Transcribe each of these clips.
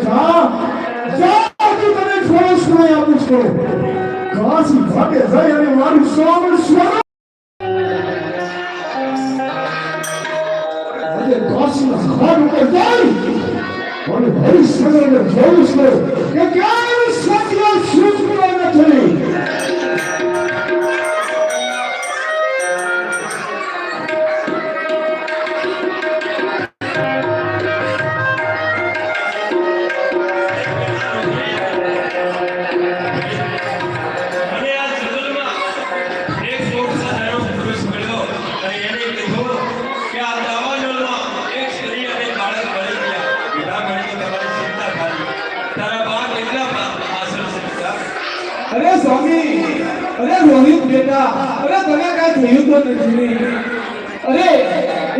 હતા. હવે જા જા તું તને થોડો સમય આપું છું કાશી ભાગે જઈ અને મારું સ્વામી સ્વરૂપ આજે કાશીના સ્થાન ઉપર જઈ કે ક્યાંય સત્ય સૂચતો અરે રોહિત બેટા, અરે તને કાંઈ થયું તો નથી. અરે,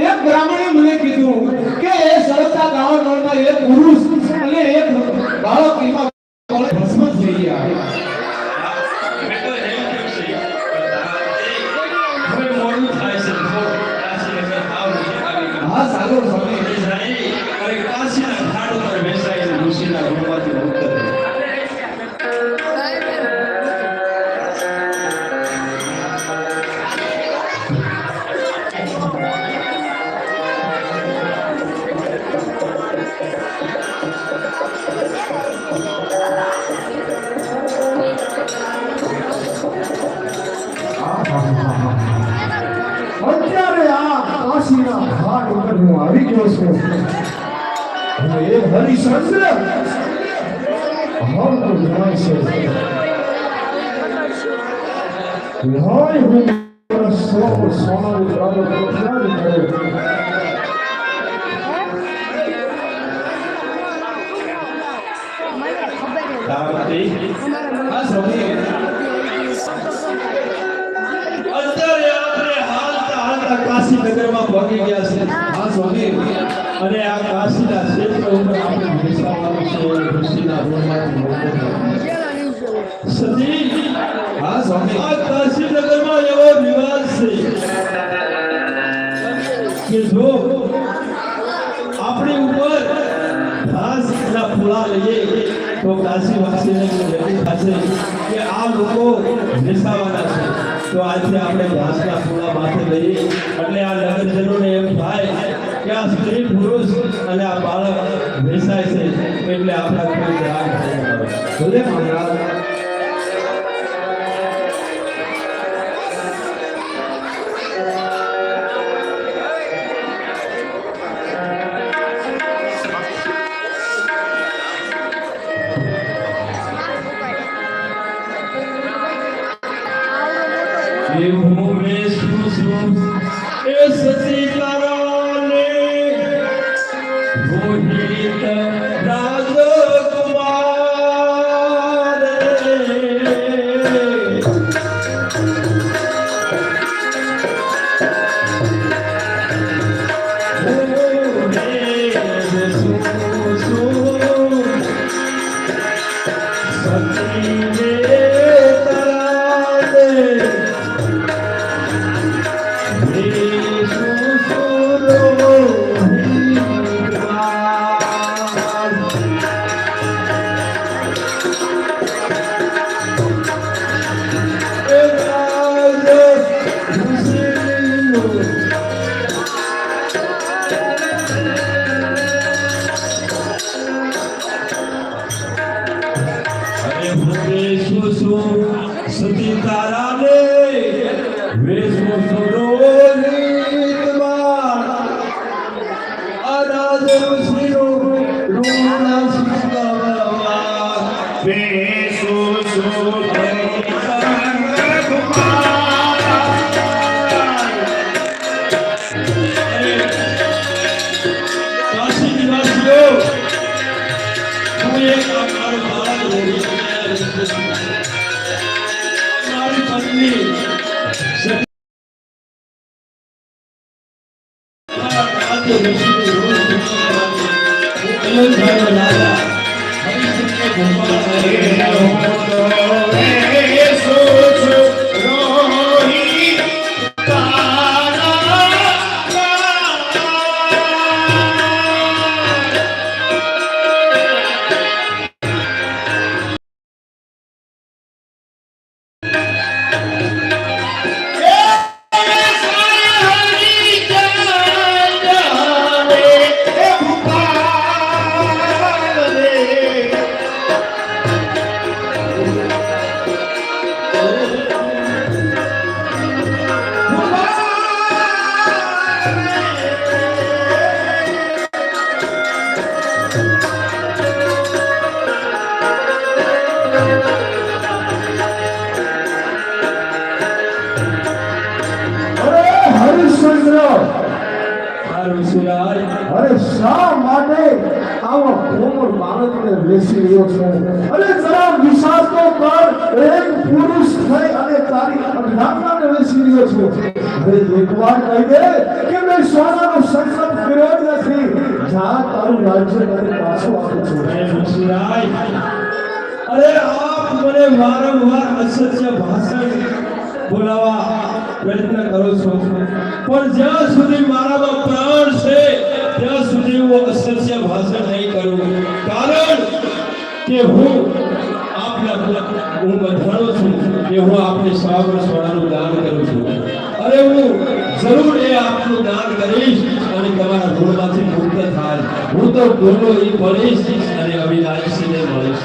એક બ્રાહ્મણે મને કીધું કે એ સરસા ગાવા નળમાં એક પુરુષ અને એક બાળક એમાં ગયો છો એ હરિશ્ચંદ્ર હાલ તો જણાય છે લાય હું સો સૌ સોનાનું પ્રાપ્ત ક્યાં કર્યો હા સ્વામી અત્યારે હાલતા કાશીનગરમાં પહોંચી ગયા છે. આ સ્વામી. અને આ કાશીના ક્ષેત્ર ઉપર આપણે બેસવાનું છે ઋષિના રૂમમાંથી. સતી હા સ્વામી. આ કાશીનગરમાં એવો રિવાજ છે કે જો આપણી ઉપર ઘાસના ફૂલા લઈએ તો કાશીવાસીને થશે કે આ લોકો બેસાવાના છે. તો આજે આપણે ભાષા થોડા માથે લઈએ. એટલે આ નગરજનોને એમ થાય કે આ સ્ત્રી પુરુષ અને આ બાળક વેસાય છે. એટલે આપણા કોઈ આવે. ભલે મહારાજ. એ હું બેસું છું એ Santo Caramê, mesmo sobre મારા અરે શા માટે આવા કોમળ બાળકને બેસી રહ્યો છે? અને જરા વિશ્વાસ તો કર, એક પુરુષ થઈ અને તારી અજ્ઞાનતાને બેસી રહ્યો છે. અરે એકવાર કહી દે કે મેં સોનાનો સંકલ્પ કર્યો જ નથી. જ્યાં તારું રાજ્ય તને પાછું આપું છું. અરે આપ મને વારંવાર અસત્ય ભાષણ બોલાવા પ્રયત્ન કરો છો. પણ જ્યાં સુધી મારામાં પ્રાણ છે ત્યાં સુધી હું અસત્ય ભાષણ નહીં કરું. કારણ કે હું આપના હું બંધાણો છું કે હું આપને સાવર સોનાનું દાન કરું છું. અરે હું જરૂર એ આપનું દાન કરીશ અને તમારા ઋણમાંથી મુક્ત થાય. હું તો ડોલો એ ભરીશ અને અવિનાશીને મળીશ.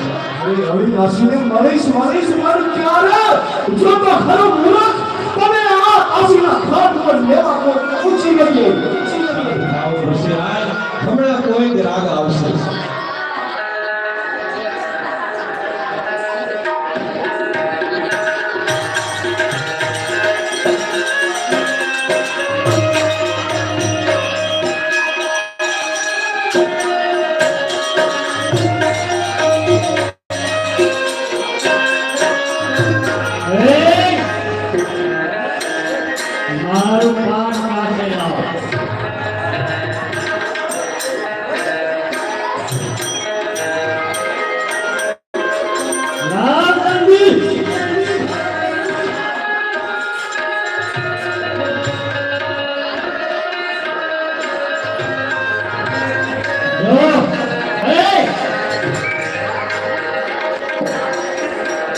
અવિનાશીને મળીશ મળીશ, મારું ક્યારે જો તો ખરો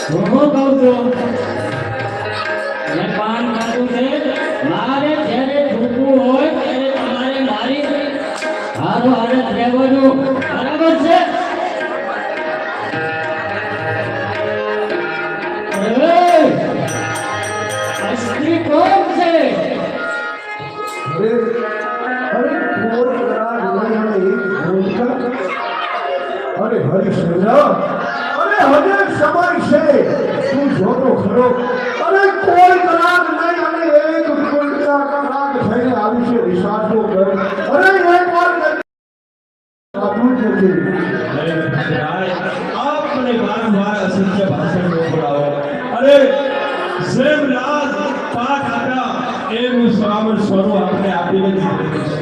શું કહું છું મેં પાન ખાધું છે. મારે જ્યારે છૂટવું હોય ત્યારે તમારે મારી હારો હારે રહેવાનું. બરાબર છે? એ! કોણ છે તું જોતો ખરો અરે કોઈ કલાક નહીં અને એક કોઈના કલાક થઈને આવી છે વિશ્વાસો કર અરે એક વાર સાધુ જ નથી હે ઋષિરાજ, આપ મને વારંવાર અસત્ય ભાષણ મોકલાવો અરે જેમ રાજ પાઠ એમ હું શ્રાવણ સ્વરૂપ આપણે આપીને જ મૂકીશ.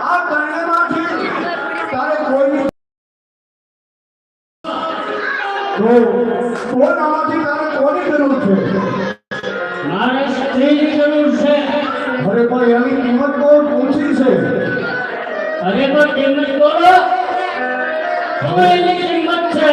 આ કર્ણમાંથી તારે કોઈની તો કોનામાંથી તારે કોની જરૂર છે મારે સ્ત્રીની જરૂર અરે પણ કિંમત બોલો. એની કિંમત છે.